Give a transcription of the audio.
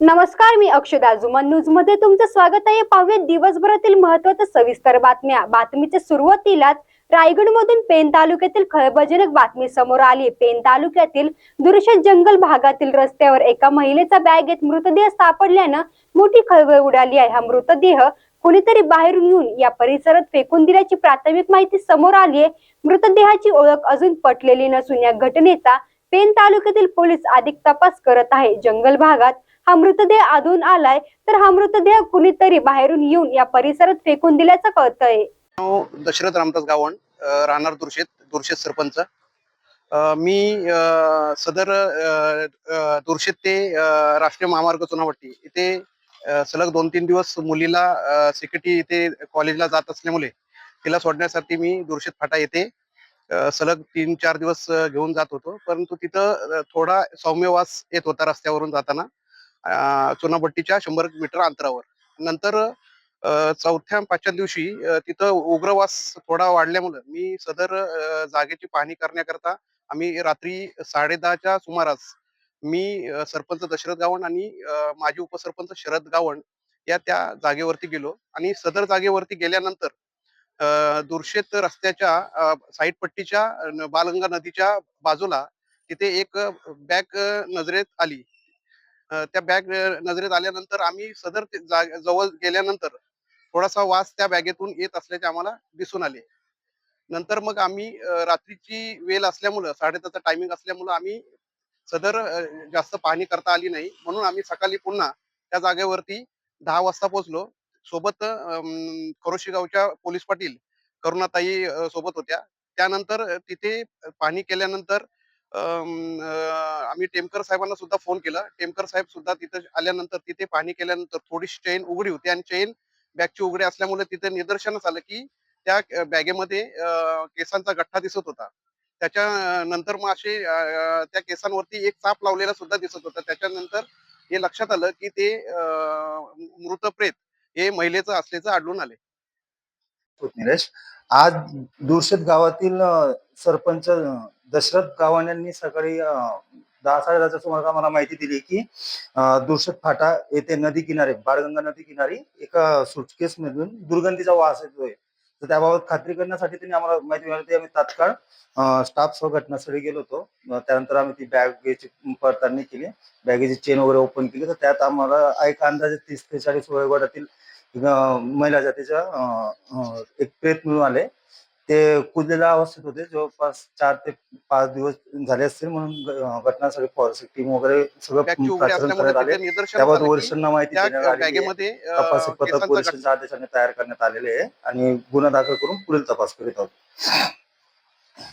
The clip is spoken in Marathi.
नमस्कार मी अक्षदा जुमन. न्यूजमध्ये तुमचं स्वागत आहे. पाहूया दिवसभरातील महत्त्वाच्या सविस्तर बातम्या. बातमीच्या सुरुवातीलाच रायगड मधून पेन तालुक्यातील खळबजनक बातमी समोर आली. पेन तालुक्यातील दृश्य जंगल भागातील रस्त्यावर एका महिलेचा बॅगेत मृतदेह सापडल्यानं मोठी खळबळ उडाली आहे. हा मृतदेह कुणीतरी बाहेरून येऊन या परिसरात फेकून दिल्याची प्राथमिक माहिती समोर आली आहे. मृतदेहाची ओळख अजून पटलेली नसून या घटनेचा पेन तालुक्यातील पोलीस अधिक तपास करत आहे. जंगल भागात हा मृतदेह आढळून आलाय तर हा मृतदेह कुणीतरी बाहेरून येऊन या परिसरात फेकून दिल्याचं कळतंय. दशरथ रामदास गावण राहणार दुर्शेत दुर्शेत सरपंच. मी अ, सदर दुर्शेत ते राष्ट्रीय महामार्ग चुनावट्टी इथे सलग दोन तीन दिवस मुलीला सिक्युरिटी इथे कॉलेजला जात असल्यामुळे तिला सोडण्यासाठी मी दुर्शेत फाटा येथे सलग तीन चार दिवस घेऊन जात होतो. परंतु तिथं थोडा सौम्यवास येत होता रस्त्यावरून जाताना. चुनाभट्टीच्या शंभर मीटर अंतरावर. नंतर चौथ्या पाचव्या दिवशी तिथं उग्रवास थोडा वाढल्यामुळं मी सदर जागेची पाहणी करण्याकरता आम्ही रात्री साडेदहाच्या सुमारास मी सरपंच दशरथ गावण आणि माजी उपसरपंच शरद गावण या त्या जागेवरती गेलो. आणि सदर जागेवरती गेल्यानंतर दुर्शेत रस्त्याच्या साईड पट्टीच्या बालगंगा नदीच्या बाजूला तिथे एक बॅग नजरेत आली. त्या बॅग नजरेत आल्यानंतर आम्ही सदर जवळ गेल्यानंतर थोडासा वास त्या बॅगेतून येत असल्याचे आम्हाला दिसून आले. नंतर मग आम्ही रात्रीची वेळ असल्यामुळं साडेदहाचा टायमिंग असल्यामुळं आम्ही सदर जास्त पाहणी करता आली नाही. म्हणून आम्ही सकाळी पुन्हा त्या जागेवरती दहा वाजता पोहोचलो. सोबत अम, खरोशी गावच्या पोलीस पाटील करुणाताई सोबत होत्या. त्यानंतर तिथे पाहणी केल्यानंतर आम्ही टेमकर साहेबांना सुद्धा फोन केला. टेमकर साहेब सुद्धा तिथे आल्यानंतर तिथे पाहणी केल्यानंतर थोडीशी चेन उघडी होती आणि चेन बॅगची उघडी असल्यामुळे तिथे निदर्शनास आलं की त्या बॅगेमध्ये केसांचा गठ्ठा दिसत होता. त्याच्या नंतर मग असे त्या केसांवरती एक चाप लावलेला सुद्धा दिसत होता. त्याच्यानंतर हे लक्षात आलं की ते अ, मृत प्रेत हे महिलेचं असल्याचं आढळून आले. होत आज दुर्शेत गावातील सरपंच दशरथ गावान यांनी सकाळी दहा दहा साडेदहाच्या सुमारास आम्हाला माहिती दिली की दुर्शत फाटा येथे नदी किनारे बाळगंगा नदी किनारी एका सुटकेस मधून दुर्गंधीचा वास येतोय. तर त्याबाबत खात्री करण्यासाठी त्यांनी आम्हाला माहिती मिळाली. आम्ही तात्काळ स्टाफ सह घटनास्थळी गेलो होतो. त्यानंतर आम्ही ती बॅगेची पडताळणी केली. बॅगेची चेन वगैरे ओपन केली. तर त्यात आम्हाला एक अंदाजे तीस ते चाळीस वयोगटातील महिला जातीच्या एक प्रेत मिळून आले. ते कुजलेल्या अवस्थेत होते. जवळपास चार ते पाच दिवस झाले असतील म्हणून घटनास्थळी फॉरेन्सिक टीम वगैरे सगळं प्राचरण करण्यात आले. त्याबाबत आलं वरिष्ठांना माहिती देण्यात आहे. अ, तपासिक पथक पोलिसांच्या आदेशाने तयार करण्यात आलेले आहे आणि गुन्हा दाखल करून पुढील तपास करीत आहोत.